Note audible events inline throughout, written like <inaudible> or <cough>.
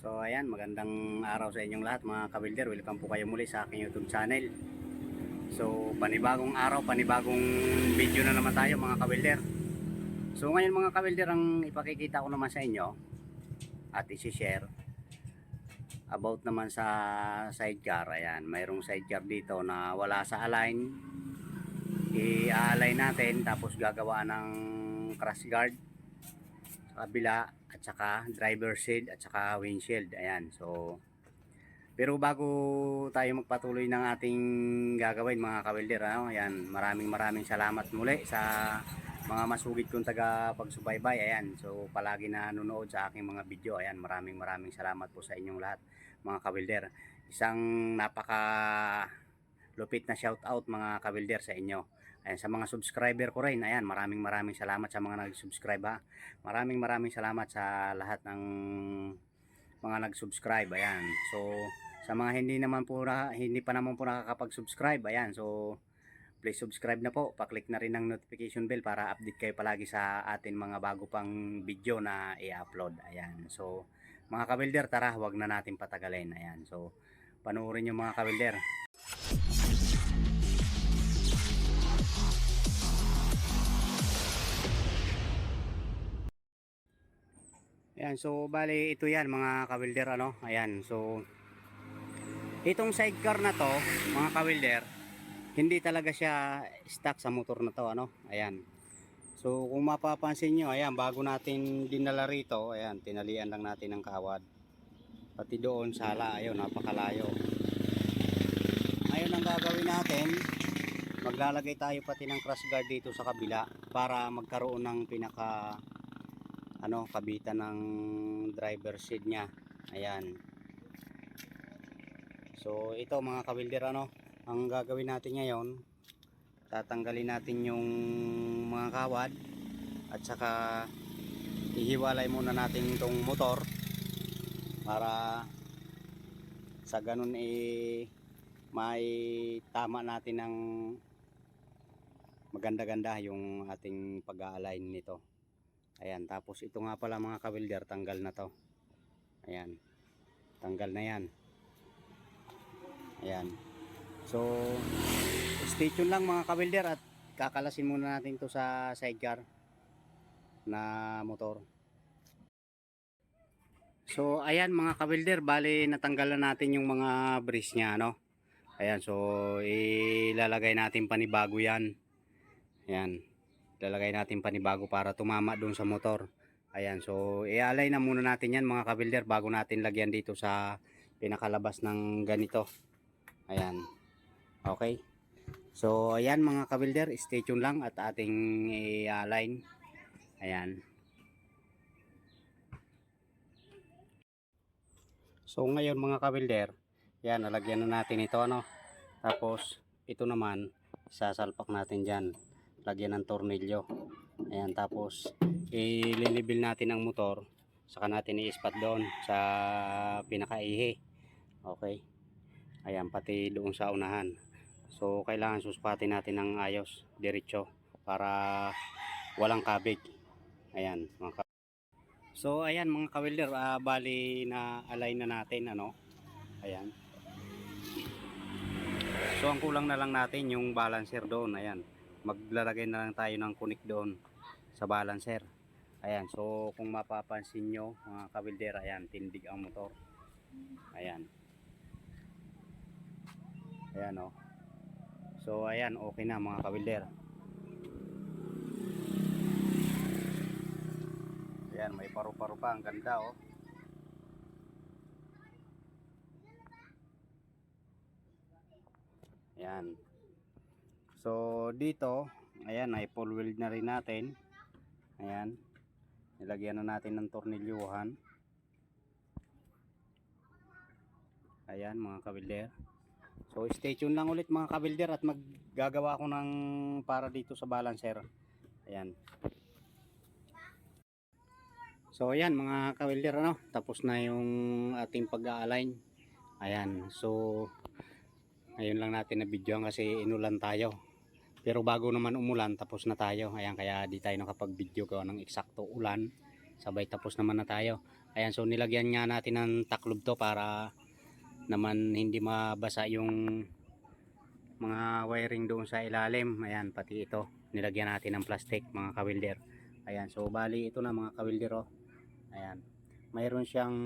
So ayan, magandang araw sa inyong lahat mga kabilder. Welcome po kayo muli sa aking YouTube channel. So panibagong araw, panibagong video na naman tayo mga kabilder. So ngayon mga kabilder, ang ipakikita ko naman sa inyo at isi-share about naman sa sidecar. Ayan, mayroong sidecar dito na wala sa align. I-align natin tapos gagawa ng crash guard kabila at saka driver shield at saka windshield. Ayan. So pero bago tayo magpatuloy ng ating gagawin mga kawilder, ano? Ayan, maraming maraming salamat muli sa mga masugid kong taga pagsubaybay. Ayan. So palagi na nanonood sa aking mga video. Ayan, maraming maraming salamat po sa inyong lahat mga kawilder. Isang napaka lupit na shout out mga kawilder sa inyo. Ayan, sa mga subscriber ko rin, ayan, maraming maraming salamat sa mga nag-subscribe ha. Maraming maraming salamat sa lahat ng mga nag-subscribe. Ayan. So, sa mga hindi naman po na, hindi pa naman po nakakapag-subscribe, ayan. So, please subscribe na po. Pa-click na rin ng notification bell para update kayo palagi sa atin mga bago pang video na i-upload. Ayan. So, mga kabilder, tara, wag na natin patagalin. Ayan. So, panoorin yung mga kabilder. Ayan, so bali ito yan mga kawilder ano. Ayan, so itong sidecar na to, mga kawilder, hindi talaga siya stock sa motor na to ano. Ayan. So kung mapapansin nyo, ayan, bago natin dinala rito, ayan, tinalian lang natin ng kawad. Pati doon sala, ayun, napakalayo. Ngayon ang gagawin natin, maglalagay tayo pati ng crash guard dito sa kabila para magkaroon ng pinaka ano kabitan ng driver seat niya. Ayan. So ito mga kawilder ano ang gagawin natin ngayon tatanggalin natin yung mga kawad at saka ihiwalay muna natin itong motor para sa ganun eh may tama natin ng maganda-ganda yung ating pag-align nito Ayan, tapos ito nga pala mga kawilder, tanggal na to. Ayan. Tanggal na yan. Ayan. So, stay tuned lang mga kawilder at kakalasin muna natin to sa sidecar na motor. So, ayan mga kawilder, bali natanggal na natin yung mga brace niya, no? Ayan, so ilalagay natin panibago yan. Ayan lalagay natin panibago para tumama doon sa motor. Ayan so ialay na muna natin yan mga kabilder bago natin lagyan dito sa pinakalabas ng ganito. Ayan. Okay. So ayan mga kabilder stay tuned lang at ating i-align. Ayan. So ngayon mga kabilder yan nalagyan na natin ito ano? Tapos ito naman sasalpak natin dyan lagyan ng tornilyo. Ayan tapos ililibil natin ang motor. Saka natin i-spot doon sa pinakaihi. Okay? Ayan pati doon sa unahan. So kailangan susukatin natin ng ayos diretso para walang kabig. Ayan mga ka- so ayan mga kawilder ah, bali na align na natin ano? Ayan. So ang kulang na lang natin yung balancer doon ayan maglalagay na lang tayo ng kunik doon sa balancer. Ayan so kung mapapansin nyo mga kabilder ayan tindig ang motor. Ayan. Ayan o so ayan okay na mga kabilder ayan may paru-paro pa ang ganda oh. Ayan So dito, ayan ay full weld na rin natin. Ayan. Nilagyan na natin ng tornilyuhan. Ayan mga kabilder. So stay tuned lang ulit mga kabilder at maggagawa ako ng para dito sa balancer. Ayan. So ayan mga kabilder ano, tapos na yung ating pag-align. Ayan. So ngayon lang natin na videoan kasi inulan tayo. Pero bago naman umulan, tapos na tayo. Ayan, kaya di tayo nakapag-video gawa ng eksakto ulan. sabay tapos naman na tayo. Ayan so nilagyan nga natin ng taklob to para naman hindi mabasa yung mga wiring doon sa ilalim. Ayan pati ito. Nilagyan natin ng plastic mga kawilder. Ayan so bali ito na mga kawilder oh. ayan. Mayroon siyang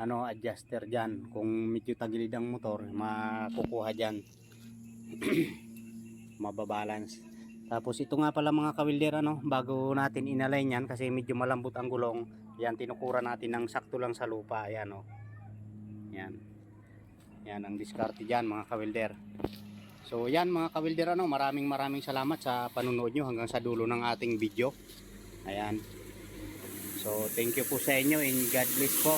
ano adjuster dyan. Kung medyo tagilid ang motor makukuha dyan <clears throat> mababalance. Tapos ito nga pala mga kawilder ano bago natin inalign yan kasi medyo malambot ang gulong yan tinukura natin ng sakto lang sa lupa ayan oh. Yan. Yan ang diskarte dyan mga kawilder. So yan mga kawilder ano maraming maraming salamat sa panunood nyo hanggang sa dulo ng ating video. Ayan. So thank you po sa inyo and God bless po